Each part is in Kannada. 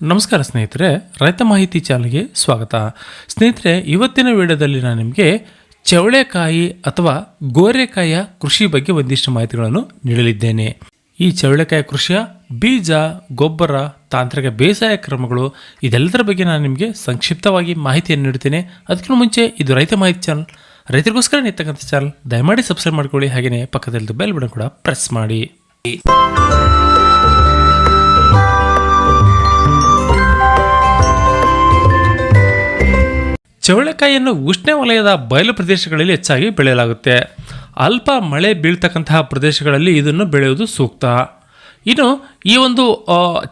ನಮಸ್ಕಾರ ಸ್ನೇಹಿತರೆ, ರೈತ ಮಾಹಿತಿ ಚಾನಲ್ಗೆ ಸ್ವಾಗತ. ಸ್ನೇಹಿತರೆ, ಇವತ್ತಿನ ವಿಡಿಯೋದಲ್ಲಿ ನಾನು ನಿಮಗೆ ಚವಳೆಕಾಯಿ ಅಥವಾ ಗೋರೆಕಾಯಿಯ ಕೃಷಿ ಬಗ್ಗೆ ಒಂದಿಷ್ಟು ಮಾಹಿತಿಗಳನ್ನು ನೀಡಲಿದ್ದೇನೆ. ಈ ಚವಳೆಕಾಯಿ ಕೃಷಿಯ ಬೀಜ, ಗೊಬ್ಬರ, ತಾಂತ್ರಿಕ ಬೇಸಾಯ ಕ್ರಮಗಳು ಇದೆಲ್ಲದರ ಬಗ್ಗೆ ನಾನು ನಿಮಗೆ ಸಂಕ್ಷಿಪ್ತವಾಗಿ ಮಾಹಿತಿಯನ್ನು ನೀಡುತ್ತೇನೆ. ಅದಕ್ಕಿಂತ ಮುಂಚೆ ಇದು ರೈತ ಮಾಹಿತಿ ಚಾನಲ್. ರೈತರಿಗೋಸ್ಕರ ಇರ್ತಕ್ಕಂಥ ಚಾನಲ್. ದಯಮಾಡಿ ಸಬ್ಸ್ಕ್ರೈಬ್ ಮಾಡ್ಕೊಳ್ಳಿ. ಹಾಗೆಯೇ ಪಕ್ಕದಲ್ಲಿ ಬೆಲ್ ಬಟನ್ ಕೂಡ ಪ್ರೆಸ್ ಮಾಡಿ. ಚವಳೆಕಾಯಿಯನ್ನು ಉಷ್ಣವಲಯದ ಬಯಲು ಪ್ರದೇಶಗಳಲ್ಲಿ ಹೆಚ್ಚಾಗಿ ಬೆಳೆಯಲಾಗುತ್ತೆ. ಅಲ್ಪ ಮಳೆ ಬೀಳ್ತಕ್ಕಂತಹ ಪ್ರದೇಶಗಳಲ್ಲಿ ಇದನ್ನು ಬೆಳೆಯುವುದು ಸೂಕ್ತ. ಇನ್ನು ಈ ಒಂದು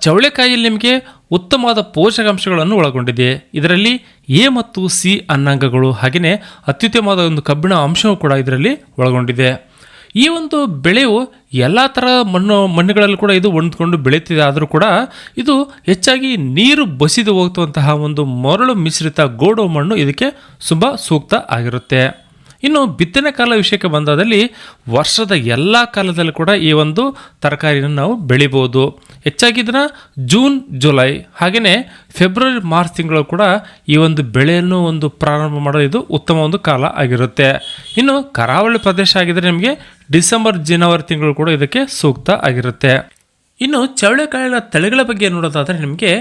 ಚವಳಿಕಾಯಿಯಲ್ಲಿ ನಿಮಗೆ ಉತ್ತಮವಾದ ಪೋಷಕಾಂಶಗಳನ್ನು ಒಳಗೊಂಡಿದೆ. ಇದರಲ್ಲಿ ಎ ಮತ್ತು ಸಿ ಅನ್ನಾಂಗಗಳು ಹಾಗೆಯೇ ಅತ್ಯುತ್ತಮವಾದ ಒಂದು ಕಬ್ಬಿಣ ಅಂಶವೂ ಕೂಡ ಇದರಲ್ಲಿ ಒಳಗೊಂಡಿದೆ. ಈ ಒಂದು ಬೆಳೆಯು ಎಲ್ಲ ಥರ ಮಣ್ಣು, ಮಣ್ಣುಗಳಲ್ಲೂ ಕೂಡ ಇದು ಹೊಂದ್ಕೊಂಡು ಬೆಳೀತಿದೆ. ಆದರೂ ಕೂಡ ಇದು ಹೆಚ್ಚಾಗಿ ನೀರು ಬಸಿದು ಹೋಗ್ತುವಂತಹ ಒಂದು ಮರಳು ಮಿಶ್ರಿತ ಗೋಡು ಮಣ್ಣು ಇದಕ್ಕೆ ತುಂಬ ಸೂಕ್ತ ಆಗಿರುತ್ತೆ. ಇನ್ನು ಬಿತ್ತನೆ ಕಾಲ ವಿಷಯಕ್ಕೆ ಬಂದಾದಲ್ಲಿ ವರ್ಷದ ಎಲ್ಲ ಕಾಲದಲ್ಲೂ ಕೂಡ ಈ ಒಂದು ತರಕಾರಿಯನ್ನು ನಾವು ಬೆಳಿಬೋದು. ಹೆಚ್ಚಾಗಿ ಇದನ್ನು ಜೂನ್, ಜುಲೈ ಹಾಗೆಯೇ ಫೆಬ್ರವರಿ, ಮಾರ್ಚ್ ತಿಂಗಳು ಕೂಡ ಈ ಒಂದು ಬೆಳೆಯನ್ನು ಒಂದು ಪ್ರಾರಂಭ ಮಾಡೋದು ಇದು ಉತ್ತಮ ಒಂದು ಕಾಲ ಆಗಿರುತ್ತೆ. ಇನ್ನು ಕರಾವಳಿ ಪ್ರದೇಶ ಆಗಿದ್ದರೆ ನಿಮಗೆ ಡಿಸೆಂಬರ್, ಜನವರಿ ತಿಂಗಳು ಕೂಡ ಇದಕ್ಕೆ ಸೂಕ್ತ ಆಗಿರುತ್ತೆ. ಇನ್ನು ಚವಳೆಕಾಯಿಗಳ ತಳಿಗಳ ಬಗ್ಗೆ ನೋಡೋದಾದರೆ ನಿಮಗೆ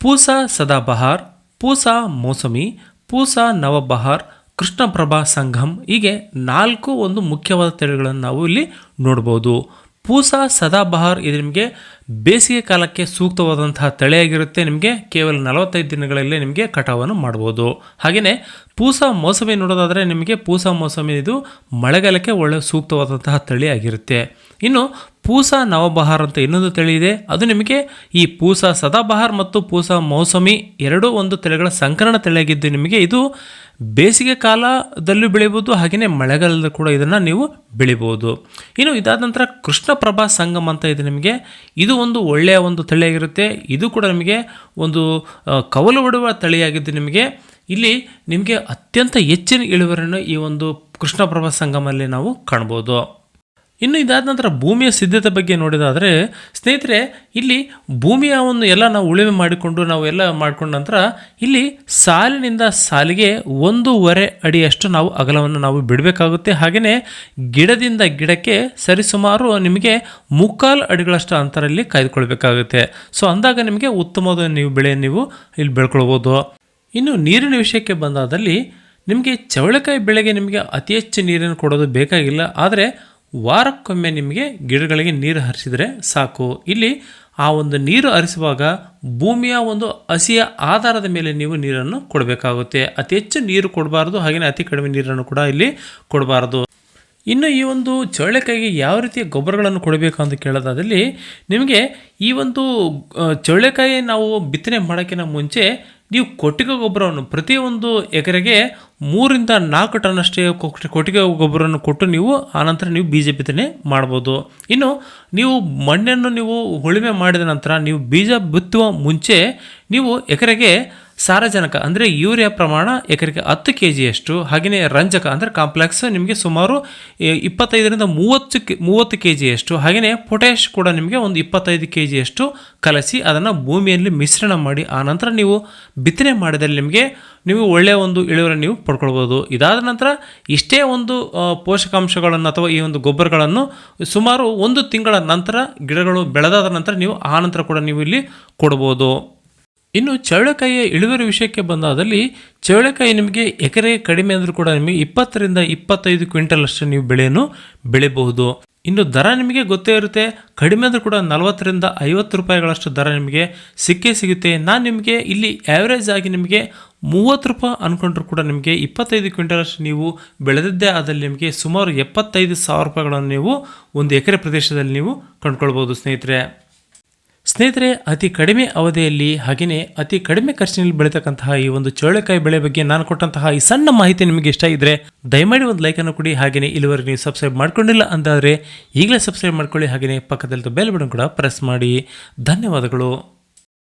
ಪೂಸಾ ಸದಾಬಹಾರ್, ಪೂಸಾ ಮೋಸಮಿ, ಪೂಸಾ ನವಬಹಾರ್ ಕೃಷ್ಣಪ್ರಭಾ ಸಂಘಂ ಹೀಗೆ ನಾಲ್ಕು ಒಂದು ಮುಖ್ಯವಾದ ತಳಿಗಳನ್ನು ನಾವು ಇಲ್ಲಿ ನೋಡ್ಬೋದು. ಪೂಸಾ ಸದಾಬಹಾರ್ ಇದು ನಿಮಗೆ ಬೇಸಿಗೆ ಕಾಲಕ್ಕೆ ಸೂಕ್ತವಾದಂತಹ ತಳೆಯಾಗಿರುತ್ತೆ. ನಿಮಗೆ ಕೇವಲ ನಲವತ್ತೈದು ದಿನಗಳಲ್ಲೇ ನಿಮಗೆ ಕಟಾವನ್ನು ಮಾಡ್ಬೋದು. ಹಾಗೆಯೇ ಪೂಸಾ ಮೋಸಮಿ ನೋಡೋದಾದರೆ ನಿಮಗೆ ಪೂಸಾ ಮೋಸಮಿ ಇದು ಮಳೆಗಾಲಕ್ಕೆ ಒಳ್ಳೆ ಸೂಕ್ತವಾದಂತಹ ತಳಿ ಆಗಿರುತ್ತೆ ಇನ್ನು ಪೂಸಾ ನವಬಹಾರ್ ಅಂತ ಇನ್ನೊಂದು ತಳಿ ಇದೆ. ಅದು ನಿಮಗೆ ಈ ಪೂಸಾ ಸದಾಬಹಾರ್ ಮತ್ತು ಪೂಸಾ ಮೌಸಮಿ ಎರಡೂ ಒಂದು ತಳಿಗಳ ಸಂಕರಣ ತಳಿಯಾಗಿದ್ದು ನಿಮಗೆ ಇದು ಬೇಸಿಗೆ ಕಾಲದಲ್ಲೂ ಬೆಳಿಬೋದು ಹಾಗೆಯೇ ಮಳೆಗಾಲದಲ್ಲೂ ಕೂಡ ಇದನ್ನು ನೀವು ಬೆಳಿಬೋದು ಇನ್ನು ಇದಾದ ನಂತರ ಕೃಷ್ಣಪ್ರಭಾ ಸಂಗಮ್ ಅಂತ ಇದೆ ನಿಮಗೆ. ಇದು ಒಂದು ಒಳ್ಳೆಯ ಒಂದು ತಳಿಯಾಗಿರುತ್ತೆ. ಇದು ಕೂಡ ನಿಮಗೆ ಒಂದು ಕವಲು ಬಿಡುವ ತಳಿಯಾಗಿದ್ದು ನಿಮಗೆ. ಇಲ್ಲಿ ನಿಮಗೆ ಅತ್ಯಂತ ಹೆಚ್ಚಿನ ಇಳುವರಿಯನ್ನು ಈ ಒಂದು ಕೃಷ್ಣಪ್ರಭಾ ಸಂಗಮಲ್ಲಿ ನಾವು ಕಾಣ್ಬೋದು. ಇನ್ನು ಇದಾದ ನಂತರ ಭೂಮಿಯ ಸಿದ್ಧತೆ ಬಗ್ಗೆ ನೋಡಿದಾದರೆ, ಸ್ನೇಹಿತರೆ, ಇಲ್ಲಿ ಭೂಮಿಯ ಒಂದು ಎಲ್ಲ ನಾವು ಉಳುಮೆ ಮಾಡಿಕೊಂಡು, ನಾವು ಎಲ್ಲ ಮಾಡಿಕೊಂಡ ನಂತರ ಇಲ್ಲಿ ಸಾಲಿನಿಂದ ಸಾಲಿಗೆ ಒಂದೂವರೆ ಅಡಿಯಷ್ಟು ನಾವು ಅಗಲವನ್ನು ನಾವು ಬಿಡಬೇಕಾಗುತ್ತೆ. ಹಾಗೆಯೇ ಗಿಡದಿಂದ ಗಿಡಕ್ಕೆ ಸರಿಸುಮಾರು ನಿಮಗೆ ಮುಕ್ಕಾಲು ಅಡಿಗಳಷ್ಟು ಅಂತರಲ್ಲಿ ಕಾಯ್ದುಕೊಳ್ಬೇಕಾಗುತ್ತೆ. ಸೊ ಅಂದಾಗ ನಿಮಗೆ ಉತ್ತಮವಾದ ನೀವು ಬೆಳೆ ನೀವು ಇಲ್ಲಿ ಬೆಳ್ಕೊಳ್ಬೋದು. ಇನ್ನು ನೀರಿನ ವಿಷಯಕ್ಕೆ ಬಂದಾದಲ್ಲಿ ನಿಮಗೆ ಚವಳಿಕಾಯಿ ಬೆಳೆಗೆ ನಿಮಗೆ ಅತಿ ಹೆಚ್ಚು ನೀರನ್ನು ಕೊಡೋದು ಬೇಕಾಗಿಲ್ಲ. ಆದರೆ ವಾರಕ್ಕೊಮ್ಮೆ ನಿಮಗೆ ಗಿಡಗಳಿಗೆ ನೀರು ಹರಿಸಿದರೆ ಸಾಕು. ಇಲ್ಲಿ ಆ ಒಂದು ನೀರು ಹರಿಸುವಾಗ ಭೂಮಿಯ ಒಂದು ಹಸಿಯ ಆಧಾರದ ಮೇಲೆ ನೀವು ನೀರನ್ನು ಕೊಡಬೇಕಾಗುತ್ತೆ. ಅತಿ ಹೆಚ್ಚು ನೀರು ಕೊಡಬಾರ್ದು ಹಾಗೆಯೇ ಅತಿ ಕಡಿಮೆ ನೀರನ್ನು ಕೂಡ ಇಲ್ಲಿ ಕೊಡಬಾರ್ದು. ಇನ್ನು ಈ ಒಂದು ಚೌಳೆಕಾಯಿಗೆ ಯಾವ ರೀತಿಯ ಗೊಬ್ಬರಗಳನ್ನು ಕೊಡಬೇಕು ಅಂತ ಕೇಳೋದಾದಲ್ಲಿ ನಿಮಗೆ ಈ ಒಂದು ಚೌಳೆಕಾಯಿ ನಾವು ಬಿತ್ತನೆ ಮಾಡೋಕ್ಕಿಂತ ಮುಂಚೆ ನೀವು ಕೊಟ್ಟಿಗೆ ಗೊಬ್ಬರವನ್ನು ಪ್ರತಿಯೊಂದು ಎಕರೆಗೆ ಮೂರಿಂದ ನಾಲ್ಕು ಟನ್ನಷ್ಟೇ ಕೊಟ್ಟಿಗೆ ಗೊಬ್ಬರವನ್ನು ಕೊಟ್ಟು ನೀವು ಆನಂತರ ನೀವು ಬೀಜ ಬಿತ್ತನೆ ಮಾಡ್ಬೋದು. ಇನ್ನು ನೀವು ಮಣ್ಣನ್ನು ನೀವು ಉಳುಮೆ ಮಾಡಿದ ನಂತರ ನೀವು ಬೀಜ ಬಿತ್ತುವ ಮುಂಚೆ ನೀವು ಎಕರೆಗೆ ಸಾರಜನಕ ಅಂದರೆ ಯೂರಿಯಾ ಪ್ರಮಾಣ ಎಕರೆಗೆ ಹತ್ತು ಕೆ ಜಿಯಷ್ಟು ಹಾಗೆಯೇ ರಂಜಕ ಅಂದರೆ ಕಾಂಪ್ಲೆಕ್ಸ್ ನಿಮಗೆ ಸುಮಾರು ಇಪ್ಪತ್ತೈದರಿಂದ ಮೂವತ್ತು ಮೂವತ್ತು ಕೆ ಜಿಯಷ್ಟು ಹಾಗೆಯೇ ಪೊಟ್ಯಾಶ್ ಕೂಡ ನಿಮಗೆ ಒಂದು ಇಪ್ಪತ್ತೈದು ಕೆ ಜಿಯಷ್ಟು ಕಲಸಿ ಅದನ್ನು ಭೂಮಿಯಲ್ಲಿ ಮಿಶ್ರಣ ಮಾಡಿ ಆನಂತರ ನೀವು ಬಿತ್ತನೆ ಮಾಡಿದಲ್ಲಿ ನಿಮಗೆ ನೀವು ಒಳ್ಳೆಯ ಒಂದು ಇಳುವರಿ ನೀವು ಪಡ್ಕೊಳ್ಬೋದು. ಇದಾದ ನಂತರ ಇಷ್ಟೇ ಒಂದು ಪೋಷಕಾಂಶಗಳನ್ನು ಅಥವಾ ಈ ಒಂದು ಗೊಬ್ಬರಗಳನ್ನು ಸುಮಾರು ಒಂದು ತಿಂಗಳ ನಂತರ ಗಿಡಗಳು ಬೆಳೆದಾದ ನಂತರ ನೀವು ಆ ನಂತರ ಕೂಡ ನೀವು ಇಲ್ಲಿ ಕೊಡ್ಬೋದು. ಇನ್ನು ಚವಳೆಕಾಯಿಯ ಇಳುವರಿ ವಿಷಯಕ್ಕೆ ಬಂದಾದಲ್ಲಿ ಚವಳೆಕಾಯಿ ನಿಮಗೆ ಎಕರೆ ಕಡಿಮೆ ಅಂದರೂ ಕೂಡ ನಿಮಗೆ ಇಪ್ಪತ್ತರಿಂದ ಇಪ್ಪತ್ತೈದು ಕ್ವಿಂಟಲ್ ಅಷ್ಟು ನೀವು ಬೆಳೆಯನ್ನು ಬೆಳೆಯಬಹುದು ಇನ್ನು ದರ ನಿಮಗೆ ಗೊತ್ತೇ ಇರುತ್ತೆ. ಕಡಿಮೆ ಅಂದರೂ ಕೂಡ ನಲವತ್ತರಿಂದ ಐವತ್ತು ರೂಪಾಯಿಗಳಷ್ಟು ದರ ನಿಮಗೆ ಸಿಕ್ಕೇ ಸಿಗುತ್ತೆ. ನಾನು ನಿಮಗೆ ಇಲ್ಲಿ ಆ್ಯಾವ್ರೇಜ್ ಆಗಿ ನಿಮಗೆ ಮೂವತ್ತು ರೂಪಾಯಿ ಅಂದ್ಕೊಂಡ್ರು ಕೂಡ ನಿಮಗೆ ಇಪ್ಪತ್ತೈದು ಕ್ವಿಂಟಲ್ ಅಷ್ಟು ನೀವು ಬೆಳೆದಿದ್ದೇ ಆದಲ್ಲಿ ನಿಮಗೆ ಸುಮಾರು ಎಪ್ಪತ್ತೈದು ಸಾವಿರ ರೂಪಾಯಿಗಳನ್ನು ನೀವು ಒಂದು ಎಕರೆ ಪ್ರದೇಶದಲ್ಲಿ ನೀವು ಕಂಡುಕೊಳ್ಬೋದು ಸ್ನೇಹಿತರೆ. ಸ್ನೇಹಿತರೆ, ಅತಿ ಕಡಿಮೆ ಅವಧಿಯಲ್ಲಿ ಹಾಗೆಯೇ ಅತಿ ಕಡಿಮೆ ಖರ್ಚಿನಲ್ಲಿ ಬೆಳೀತಕ್ಕಂತಹ ಈ ಒಂದು ಚೋಳೆಕಾಯಿ ಬೆಳೆ ಬಗ್ಗೆ ನಾನು ಕೊಟ್ಟಂತಹ ಈ ಸಣ್ಣ ಮಾಹಿತಿ ನಿಮಗೆ ಇಷ್ಟ ಇದ್ದರೆ ದಯಮಾಡಿ ಒಂದು ಲೈಕನ್ನು ಕೊಡಿ. ಹಾಗೆಯೇ ಇಲ್ಲಿವರೆಗೆ ನೀವು ಸಬ್ಸ್ಕ್ರೈಬ್ ಮಾಡ್ಕೊಂಡಿಲ್ಲ ಅಂತಾದರೆ ಈಗಲೇ ಸಬ್ಸ್ಕ್ರೈಬ್ ಮಾಡ್ಕೊಳ್ಳಿ. ಹಾಗೆಯೇ ಪಕ್ಕದಲ್ಲಿ ಬೆಲ್ ಬಟನ್ ಕೂಡ ಪ್ರೆಸ್ ಮಾಡಿ. ಧನ್ಯವಾದಗಳು.